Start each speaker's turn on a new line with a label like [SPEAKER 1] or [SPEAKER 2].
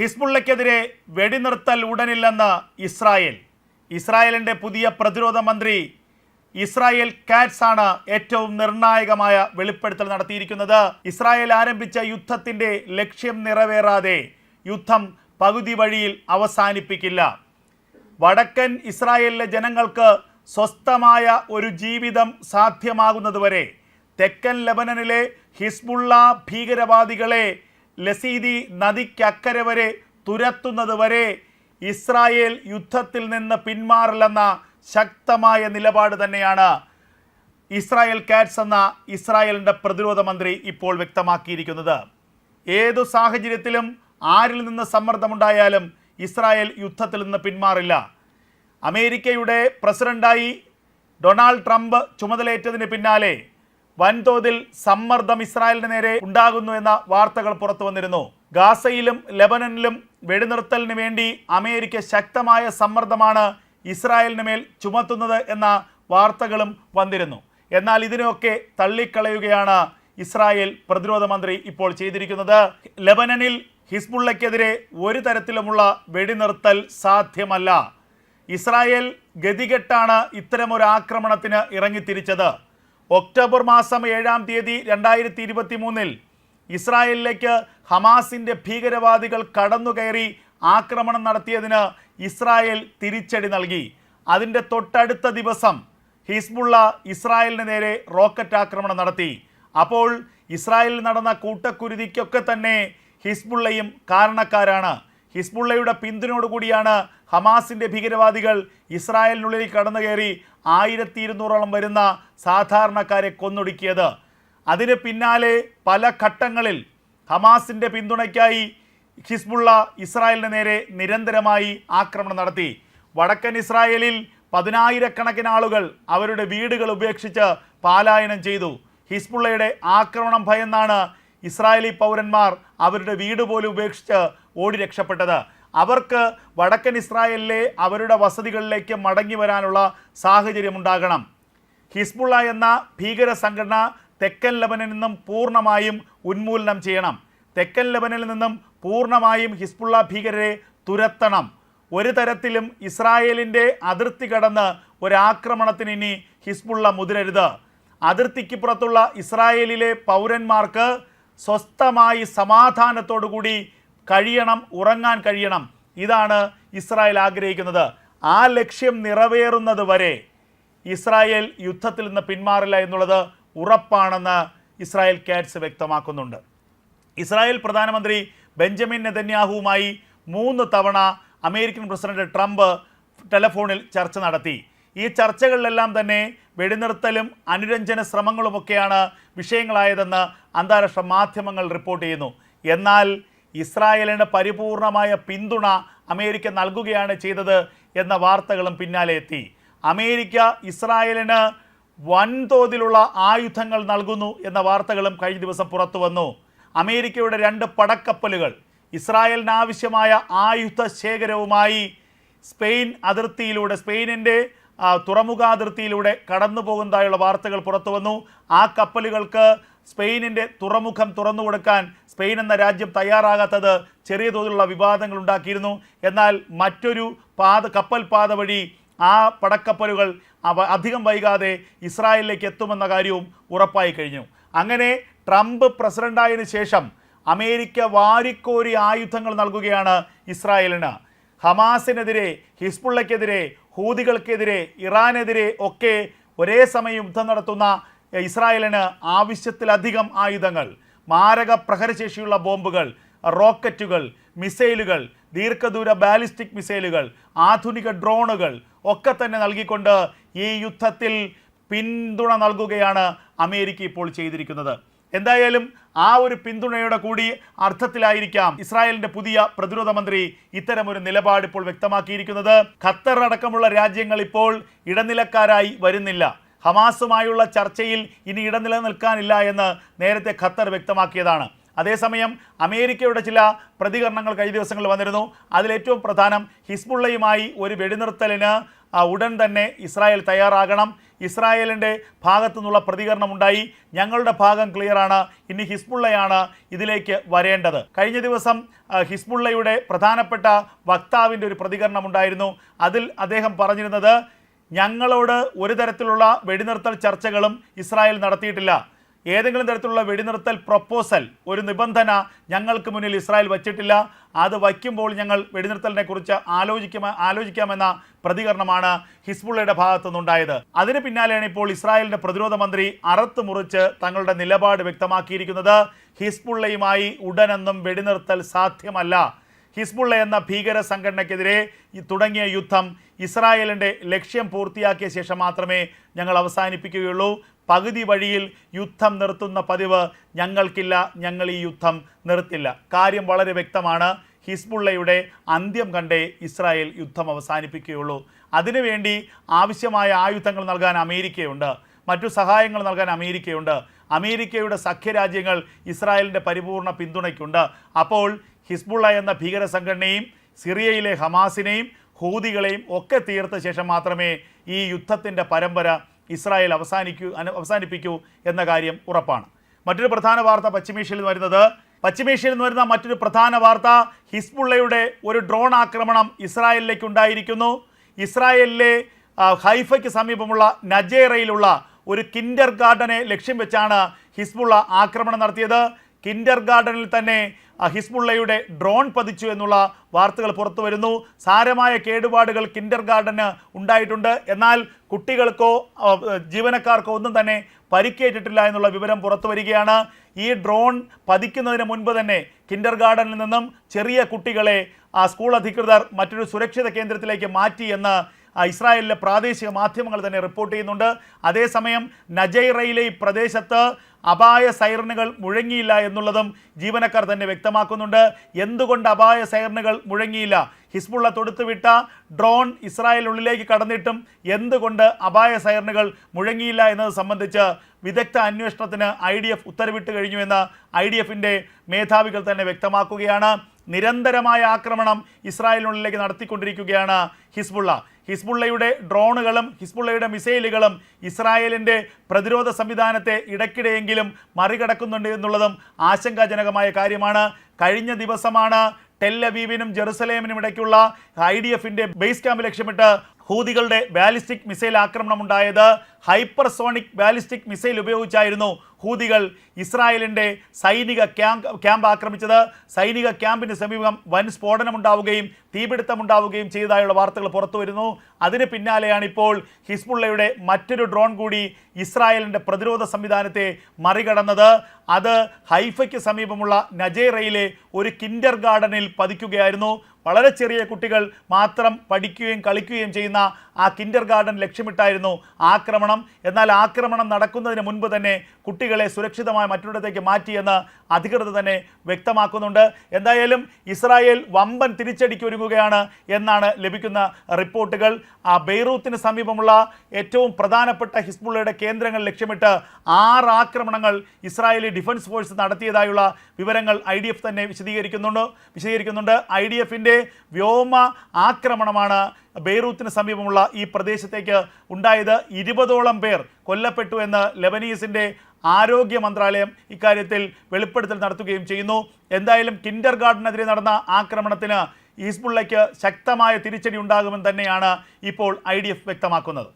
[SPEAKER 1] ഹിസ്ബുള്ളയ്ക്കെതിരെ വെടിനിർത്തൽ ഉടനില്ലെന്ന് ഇസ്രായേൽ. ഇസ്രായേലിന്റെ പുതിയ പ്രതിരോധ മന്ത്രി ഇസ്രായേൽ കാറ്റ്സ് ആണ് ഏറ്റവും നിർണായകമായ വെളിപ്പെടുത്തൽ നടത്തിയിരിക്കുന്നത്. ഇസ്രായേൽ ആരംഭിച്ച യുദ്ധത്തിന്റെ ലക്ഷ്യം നിറവേറാതെ യുദ്ധം പകുതി വഴിയിൽ അവസാനിപ്പിക്കില്ല. വടക്കൻ ഇസ്രായേലിലെ ജനങ്ങൾക്ക് സ്വസ്ഥമായ ഒരു ജീവിതം സാധ്യമാകുന്നതുവരെ തെക്കൻ ലബനനിലെ ഹിസ്ബുള്ള ഭീകരവാദികളെ ലസീദി നദിക്കക്കരെ വരെ തുരത്തുന്നത് വരെ ഇസ്രായേൽ യുദ്ധത്തിൽ നിന്ന് പിന്മാറില്ലെന്ന ശക്തമായ നിലപാട് തന്നെയാണ് ഇസ്രായേൽ കാറ്റ്സ് എന്ന ഇസ്രായേലിന്റെ പ്രതിരോധ മന്ത്രി ഇപ്പോൾ വ്യക്തമാക്കിയിരിക്കുന്നത്. ഏതു സാഹചര്യത്തിലും ആരിൽ നിന്ന് സമ്മർദ്ദമുണ്ടായാലും ഇസ്രായേൽ യുദ്ധത്തിൽ നിന്ന് പിന്മാറില്ല. അമേരിക്കയുടെ പ്രസിഡന്റായി ഡൊണാൾഡ് ട്രംപ് ചുമതലയേറ്റതിന് പിന്നാലെ വൻതോതിൽ സമ്മർദ്ദം ഇസ്രായേലിന് നേരെ ഉണ്ടാകുന്നു എന്ന വാർത്തകൾ പുറത്തു വന്നിരുന്നു. ഗാസയിലും ലെബനനിലും വെടിനിർത്തലിന് വേണ്ടി അമേരിക്ക ശക്തമായ സമ്മർദ്ദമാണ് ഇസ്രായേലിന് മേൽ ചുമത്തുന്നത് എന്ന വാർത്തകളും വന്നിരുന്നു. എന്നാൽ ഇതിനെയൊക്കെ തള്ളിക്കളയുകയാണ് ഇസ്രായേൽ പ്രതിരോധ മന്ത്രി ഇപ്പോൾ ചെയ്തിരിക്കുന്നത്. ലെബനനിൽ ഹിസ്ബുള്ളയ്ക്കെതിരെ ഒരു തരത്തിലുമുള്ള വെടിനിർത്തൽ സാധ്യമല്ല. ഇസ്രായേൽ ഗതികെട്ടാണ് ഇത്തരമൊരു ആക്രമണത്തിന് ഇറങ്ങിത്തിരിച്ചത്. ഒക്ടോബർ മാസം ഏഴാം തീയതി രണ്ടായിരത്തി ഇരുപത്തി മൂന്നിൽ ഇസ്രായേലിലേക്ക് ഹമാസിന്റെ ഭീകരവാദികൾ കടന്നുകയറി ആക്രമണം നടത്തിയതിന് ഇസ്രായേൽ തിരിച്ചടി നൽകി. അതിന്റെ തൊട്ടടുത്ത ദിവസം ഹിസ്ബുള്ള ഇസ്രായേലിന് നേരെ റോക്കറ്റ് ആക്രമണം നടത്തി. അപ്പോൾ ഇസ്രായേലിൽ നടന്ന കൂട്ടക്കുരുതിക്കൊക്കെ തന്നെ ഹിസ്ബുള്ളയും കാരണക്കാരാണ്. ഹിസ്ബുള്ളയുടെ പിന്തുണയോടുകൂടിയാണ് ഹമാസിന്റെ ഭീകരവാദികൾ ഇസ്രായേലിനുള്ളിൽ കടന്നു കയറി ആയിരത്തി ഇരുന്നൂറോളം വരുന്ന സാധാരണക്കാരെ കൊന്നൊടുക്കിയത്. അതിന് പിന്നാലെ പല ഘട്ടങ്ങളിൽ ഹമാസിന്റെ പിന്തുണയ്ക്കായി ഹിസ്ബുള്ള ഇസ്രായേലിന് നേരെ നിരന്തരമായി ആക്രമണം നടത്തി. വടക്കൻ ഇസ്രായേലിൽ പതിനായിരക്കണക്കിന് ആളുകൾ അവരുടെ വീടുകൾ ഉപേക്ഷിച്ച് പാലായനം ചെയ്തു. ഹിസ്ബുള്ളയുടെ ആക്രമണം ഭയന്നാണ് ഇസ്രായേലി പൗരന്മാർ അവരുടെ വീട് പോലും ഉപേക്ഷിച്ച് ഓടി രക്ഷപ്പെട്ടത്. അവർക്ക് വടക്കൻ ഇസ്രായേലിലെ അവരുടെ വസതികളിലേക്ക് മടങ്ങി വരാനുള്ള സാഹചര്യം ഉണ്ടാകണം ഹിസ്ബുള്ള എന്ന ഭീകര സംഘടന തെക്കൻ ലബനിൽ നിന്നും പൂർണമായും ഉന്മൂലനം ചെയ്യണം. തെക്കൻ ലബനിൽ നിന്നും പൂർണമായും ഹിസ്ബുള്ള ഭീകരരെ തുരത്തണം. ഒരു തരത്തിലും ഇസ്രായേലിന്റെ അതിർത്തി കടന്ന് ഒരാക്രമണത്തിന് ഇനി ഹിസ്ബുള്ള മുതിരരുത്. അതിർത്തിക്ക് പുറത്തുള്ള ഇസ്രായേലിലെ പൗരന്മാർക്ക് സ്വസ്ഥമായി സമാധാനത്തോടുകൂടി കഴിയണം ഉറങ്ങാൻ കഴിയണം. ഇതാണ് ഇസ്രായേൽ ആഗ്രഹിക്കുന്നത്. ആ ലക്ഷ്യം നിറവേറുന്നത് വരെ ഇസ്രായേൽ യുദ്ധത്തിൽ നിന്ന് പിന്മാറില്ല എന്നുള്ളത് ഉറപ്പാണെന്ന് ഇസ്രായേൽ കാറ്റ്സ് വ്യക്തമാക്കുന്നുണ്ട്. ഇസ്രായേൽ പ്രധാനമന്ത്രി ബെഞ്ചമിൻ നെതന്യാഹുവുമായി മൂന്ന് തവണ അമേരിക്കൻ പ്രസിഡന്റ് ട്രംപ് ടെലഫോണിൽ ചർച്ച നടത്തി. ഈ ചർച്ചകളിലെല്ലാം തന്നെ വെടിനിർത്തലും അനുരഞ്ജന ശ്രമങ്ങളുമൊക്കെയാണ് വിഷയങ്ങളായതെന്ന് അന്താരാഷ്ട്ര മാധ്യമങ്ങൾ റിപ്പോർട്ട് ചെയ്യുന്നു. എന്നാൽ ഇസ്രായേലിന് പരിപൂർണമായ പിന്തുണ അമേരിക്ക നൽകുകയാണ് ചെയ്തത് എന്ന വാർത്തകളും പിന്നാലെ എത്തി. അമേരിക്ക ഇസ്രായേലിന് വൻതോതിലുള്ള ആയുധങ്ങൾ നൽകുന്നു എന്ന വാർത്തകളും കഴിഞ്ഞ ദിവസം പുറത്തു വന്നു. അമേരിക്കയുടെ രണ്ട് പടക്കപ്പലുകൾ ഇസ്രായേലിനാവശ്യമായ ആയുധ ശേഖരവുമായി സ്പെയിൻ അതിർത്തിയിലൂടെ സ്പെയിനിന്റെ ആ, തുറമുഖ കടന്നു പോകുന്നതായുള്ള വാർത്തകൾ പുറത്തു വന്നു. ആ കപ്പലുകൾക്ക് സ്പെയിനിന്റെ തുറമുഖം തുറന്നു കൊടുക്കാൻ സ്പെയിൻ എന്ന രാജ്യം തയ്യാറാകാത്തത് ചെറിയ തോതിലുള്ള വിവാദങ്ങൾ ഉണ്ടാക്കിയിരുന്നു. എന്നാൽ മറ്റൊരു പാത കപ്പൽ പാത വഴി ആ പടക്കപ്പലുകൾ അധികം വൈകാതെ ഇസ്രായേലിലേക്ക് എത്തുമെന്ന കാര്യവും ഉറപ്പായി കഴിഞ്ഞു. അങ്ങനെ ട്രംപ് പ്രസിഡന്റായതിനു ശേഷം അമേരിക്ക വാരിക്കോരി ആയുധങ്ങൾ നൽകുകയാണ് ഇസ്രായേലിന്. ഹമാസിനെതിരെ ഹിസ്ബുള്ളയ്ക്കെതിരെ ഹൂതികൾക്കെതിരെ ഇറാനെതിരെ ഒക്കെ ഒരേ സമയം യുദ്ധം നടത്തുന്ന ഇസ്രായേലിന് ആവശ്യത്തിലധികം ആയുധങ്ങൾ മാരക പ്രഹരശേഷിയുള്ള ബോംബുകൾ റോക്കറ്റുകൾ മിസൈലുകൾ ദീർഘദൂര ബാലിസ്റ്റിക് മിസൈലുകൾ ആധുനിക ഡ്രോണുകൾ ഒക്കെ തന്നെ നൽകിക്കൊണ്ട് ഈ യുദ്ധത്തിൽ പിന്തുണ നൽകുകയാണ് അമേരിക്ക ഇപ്പോൾ ചെയ്തിരിക്കുന്നത്. എന്തായാലും ആ ഒരു പിന്തുണയോടെ കൂടി അർത്ഥത്തിലായിരിക്കാം ഇസ്രായേലിന്റെ പുതിയ പ്രതിരോധ മന്ത്രി ഇത്തരമൊരു നിലപാട് ഇപ്പോൾ വ്യക്തമാക്കിയിരിക്കുന്നത്. ഖത്തർ അടക്കമുള്ള രാജ്യങ്ങൾ ഇപ്പോൾ ഇടനിലക്കാരായി വരുന്നില്ല. ഹമാസുമായുള്ള ചർച്ചയിൽ ഇനി ഇടനില നിൽക്കാനില്ല എന്ന് നേരത്തെ ഖത്തർ വ്യക്തമാക്കിയതാണ്. അതേസമയം അമേരിക്കയുടെ ചില പ്രതികരണങ്ങൾ കഴിഞ്ഞ ദിവസങ്ങളിൽ വന്നിരുന്നു. അതിലേറ്റവും പ്രധാനം ഹിസ്ബുള്ളയുമായി ഒരു വെടിനിർത്തലിന് ഉടൻ തന്നെ ഇസ്രായേൽ തയ്യാറാകണം. ഇസ്രായേലിന്റെ ഭാഗത്തു നിന്നുള്ള പ്രതികരണം ഉണ്ടായി ഞങ്ങളുടെ ഭാഗം ക്ലിയറാണ്. ഇനി ഹിസ്ബുള്ളയാണ് ഇതിലേക്ക് വരേണ്ടത്. കഴിഞ്ഞ ദിവസം ഹിസ്ബുള്ളയുടെ പ്രധാനപ്പെട്ട വക്താവിന്റെ ഒരു പ്രതികരണം ഉണ്ടായിരുന്നു അതിൽ അദ്ദേഹം പറഞ്ഞിരുന്നത് ഞങ്ങളോട് ഒരു തരത്തിലുള്ള വെടിനിർത്തൽ ചർച്ചകളും ഇസ്രായേൽ നടത്തിയിട്ടില്ല. ഏതെങ്കിലും തരത്തിലുള്ള വെടിനിർത്തൽ പ്രപ്പോസൽ ഒരു നിബന്ധന ഞങ്ങൾക്ക് മുന്നിൽ ഇസ്രായേൽ വച്ചിട്ടില്ല. അത് വയ്ക്കുമ്പോൾ ഞങ്ങൾ വെടിനിർത്തലിനെ കുറിച്ച് ആലോചിക്കാമ ആലോചിക്കാമെന്ന പ്രതികരണമാണ് ഹിസ്ബുള്ളയുടെ ഭാഗത്തു നിന്നുണ്ടായത്. അതിന് പിന്നാലെയാണ് ഇപ്പോൾ ഇസ്രായേലിന്റെ പ്രതിരോധ മന്ത്രി അറത്ത് മുറിച്ച് തങ്ങളുടെ നിലപാട് വ്യക്തമാക്കിയിരിക്കുന്നത്. ഹിസ്ബുള്ളയുമായി ഉടനെന്നും വെടിനിർത്തൽ സാധ്യമല്ല. ഹിസ്ബുള്ള എന്ന ഭീകര സംഘടനയ്ക്കെതിരെ തുടങ്ങിയ യുദ്ധം ഇസ്രായേലിന്റെ ലക്ഷ്യം പൂർത്തിയാക്കിയ ശേഷം മാത്രമേ ഞങ്ങൾ അവസാനിപ്പിക്കുകയുള്ളൂ. പകുതി വഴിയിൽ യുദ്ധം നിർത്തുന്ന പതിവ് ഞങ്ങൾക്കില്ല ഞങ്ങൾ ഈ യുദ്ധം നിർത്തില്ല. കാര്യം വളരെ വ്യക്തമാണ്. ഹിസ്ബുള്ളയുടെ അന്ത്യം കണ്ടേ ഇസ്രായേൽ യുദ്ധം അവസാനിപ്പിക്കുകയുള്ളൂ. അതിനുവേണ്ടി ആവശ്യമായ ആയുധങ്ങൾ നൽകാൻ അമേരിക്കയുണ്ട്. മറ്റു സഹായങ്ങൾ നൽകാൻ അമേരിക്കയുണ്ട്. അമേരിക്കയുടെ സഖ്യരാജ്യങ്ങൾ ഇസ്രായേലിന്റെ പരിപൂർണ പിന്തുണയ്ക്കുണ്ട്. അപ്പോൾ ഹിസ്ബുള്ള എന്ന ഭീകര സംഘടനയും സിറിയയിലെ ഹമാസിനെയും ഹൂതികളെയും ഒക്കെ തീർത്ത ശേഷം മാത്രമേ ഈ യുദ്ധത്തിന്റെ പരമ്പര ഇസ്രായേൽ അവസാനിക്കൂ അവസാനിപ്പിക്കൂ എന്ന കാര്യം ഉറപ്പാണ്. മറ്റൊരു പ്രധാന വാർത്ത പശ്ചിമേഷ്യയിൽ വരുന്നത്. പശ്ചിമേഷ്യയിൽ നിന്ന് വരുന്ന മറ്റൊരു പ്രധാന വാർത്ത ഹിസ്ബുള്ളയുടെ ഒരു ഡ്രോൺ ആക്രമണം ഇസ്രായേലിലേക്ക് ഉണ്ടായിരിക്കുന്നു. ഇസ്രായേലിലെ ഹൈഫയ്ക്ക് സമീപമുള്ള നജേറയിലുള്ള ഒരു കിൻഡർ ഗാർഡനെ ലക്ഷ്യം വെച്ചാണ് ഹിസ്ബുള്ള ആക്രമണം നടത്തിയത്. കിൻഡർ ഗാർഡനിൽ തന്നെ ഹിസ്ബുള്ളയുടെ ഡ്രോൺ പതിച്ചു എന്നുള്ള വാർത്തകൾ പുറത്തു വരുന്നു. സാരമായ കേടുപാടുകൾ കിൻഡർ ഗാർഡന് ഉണ്ടായിട്ടുണ്ട്. എന്നാൽ കുട്ടികൾക്കോ ജീവനക്കാർക്കോ ഒന്നും തന്നെ പരിക്കേറ്റിട്ടില്ല എന്നുള്ള വിവരം പുറത്തു വരികയാണ്. ഈ ഡ്രോൺ പതിക്കുന്നതിന് മുൻപ് തന്നെ കിൻഡർ ഗാർഡനിൽ നിന്നും ചെറിയ കുട്ടികളെ ആ സ്കൂൾ അധികൃതർ മറ്റൊരു സുരക്ഷിത കേന്ദ്രത്തിലേക്ക് മാറ്റി എന്ന് ഇസ്രായേലിലെ പ്രാദേശിക മാധ്യമങ്ങൾ തന്നെ റിപ്പോർട്ട് ചെയ്യുന്നുണ്ട്. അതേസമയം നജൈറയിലെ ഈ പ്രദേശത്ത് അപായ സൈറനുകൾ മുഴങ്ങിയില്ല എന്നുള്ളതും ജീവനക്കാർ തന്നെ വ്യക്തമാക്കുന്നുണ്ട്. എന്തുകൊണ്ട് അപായ സൈറണുകൾ മുഴങ്ങിയില്ല? ഹിസ്ബുള്ള തൊടുത്തുവിട്ട ഡ്രോൺ ഇസ്രായേലിനുള്ളിലേക്ക് കടന്നിട്ടും എന്തുകൊണ്ട് അപായ സൈറണുകൾ മുഴങ്ങിയില്ല എന്നത് സംബന്ധിച്ച് വിദഗ്ധ അന്വേഷണത്തിന് ഐ ഡി എഫ് ഉത്തരവിട്ട് കഴിഞ്ഞുവെന്ന് ഐ ഡി എഫിന്റെ മേധാവികൾ തന്നെ വ്യക്തമാക്കുകയാണ്. നിരന്തരമായ ആക്രമണം ഇസ്രായേലിനുള്ളിലേക്ക് നടത്തിക്കൊണ്ടിരിക്കുകയാണ് ഹിസ്ബുള്ള. ഹിസ്ബുള്ളയുടെ ഡ്രോണുകളും ഹിസ്ബുള്ളയുടെ മിസൈലുകളും ഇസ്രായേലിന്റെ പ്രതിരോധ സംവിധാനത്തെ ഇടയ്ക്കിടെയെങ്കിലും മറികടക്കുന്നുണ്ട് എന്നുള്ളതും ആശങ്കാജനകമായ കാര്യമാണ്. കഴിഞ്ഞ ദിവസമാണ് ടെല്ലബീബിനും ജെറുസലേമിനും ഇടയ്ക്കുള്ള ഐ ഡി എഫിന്റെ ബേസ് ക്യാമ്പ് ലക്ഷ്യമിട്ട് ഹൂതികളുടെ ബാലിസ്റ്റിക് മിസൈൽ ആക്രമണം ഉണ്ടായത് ഹൈപ്പർസോണിക് ബാലിസ്റ്റിക് മിസൈൽ ഉപയോഗിച്ചായിരുന്നു ഹൂതികൾ ഇസ്രായേലിന്റെ സൈനിക ക്യാമ്പ് ക്യാമ്പ് ആക്രമിച്ചത്. സൈനിക ക്യാമ്പിന് സമീപം വൻ സ്ഫോടനമുണ്ടാവുകയും തീപിടുത്തമുണ്ടാവുകയും ചെയ്തതായുള്ള വാർത്തകൾ പുറത്തു വരുന്നു. അതിന് പിന്നാലെയാണ് ഇപ്പോൾ ഹിസ്ബുള്ളയുടെ മറ്റൊരു ഡ്രോൺ കൂടി ഇസ്രായേലിന്റെ പ്രതിരോധ സംവിധാനത്തെ മറികടന്നത്. അത് ഹൈഫയ്ക്ക് സമീപമുള്ള നജേറയിലെ ഒരു കിൻഡർ ഗാർഡനിൽ പതിക്കുകയായിരുന്നു. വളരെ ചെറിയ കുട്ടികൾ മാത്രം പഠിക്കുകയും കളിക്കുകയും ചെയ്യുന്ന ആ കിൻഡർ ഗാർഡൻ ലക്ഷ്യമിട്ടായിരുന്നു ആക്രമണം. എന്നാൽ ആക്രമണം നടക്കുന്നതിന് മുൻപ് തന്നെ കുട്ടികളെ സുരക്ഷിതമായ മറ്റൊരിടത്തേക്ക് മാറ്റിയെന്ന് അധികൃതർ തന്നെ വ്യക്തമാക്കുന്നുണ്ട്. എന്തായാലും ഇസ്രായേൽ വമ്പൻ തിരിച്ചടിക്ക് ഒരുങ്ങുകയാണ് എന്നാണ് ലഭിക്കുന്ന റിപ്പോർട്ടുകൾ. ആ ബെയ്റൂത്തിന് സമീപമുള്ള ഏറ്റവും പ്രധാനപ്പെട്ട ഹിസ്ബുള്ളയുടെ കേന്ദ്രങ്ങൾ ലക്ഷ്യമിട്ട് ആറ് ആക്രമണങ്ങൾ ഇസ്രായേലി ഡിഫൻസ് ഫോഴ്സ് നടത്തിയതായുള്ള വിവരങ്ങൾ ഐ ഡി എഫ് തന്നെ വിശദീകരിക്കുന്നുണ്ട്. വിശദീകരിക്കുന്നുണ്ട്. ഐ ഡി എഫിന്റെ വ്യോമ ആക്രമണമാണ് ബെയ്റൂത്തിന് സമീപമുള്ള ഈ പ്രദേശത്തേക്ക് ഉണ്ടായത് ഇരുപതോളം പേർ കൊല്ലപ്പെട്ടു എന്ന് ലെബനീസിന്റെ ആരോഗ്യ മന്ത്രാലയം ഇക്കാര്യത്തിൽ വെളിപ്പെടുത്തൽ നടത്തുകയും ചെയ്യുന്നു. എന്തായാലും കിൻഡർ ഗാർഡനെതിരെ നടന്ന ആക്രമണത്തിന് ഈസ്ബുള്ളയ്ക്ക് ശക്തമായ തിരിച്ചടി ഉണ്ടാകുമെന്ന് തന്നെയാണ് ഇപ്പോൾ ഐ വ്യക്തമാക്കുന്നത്.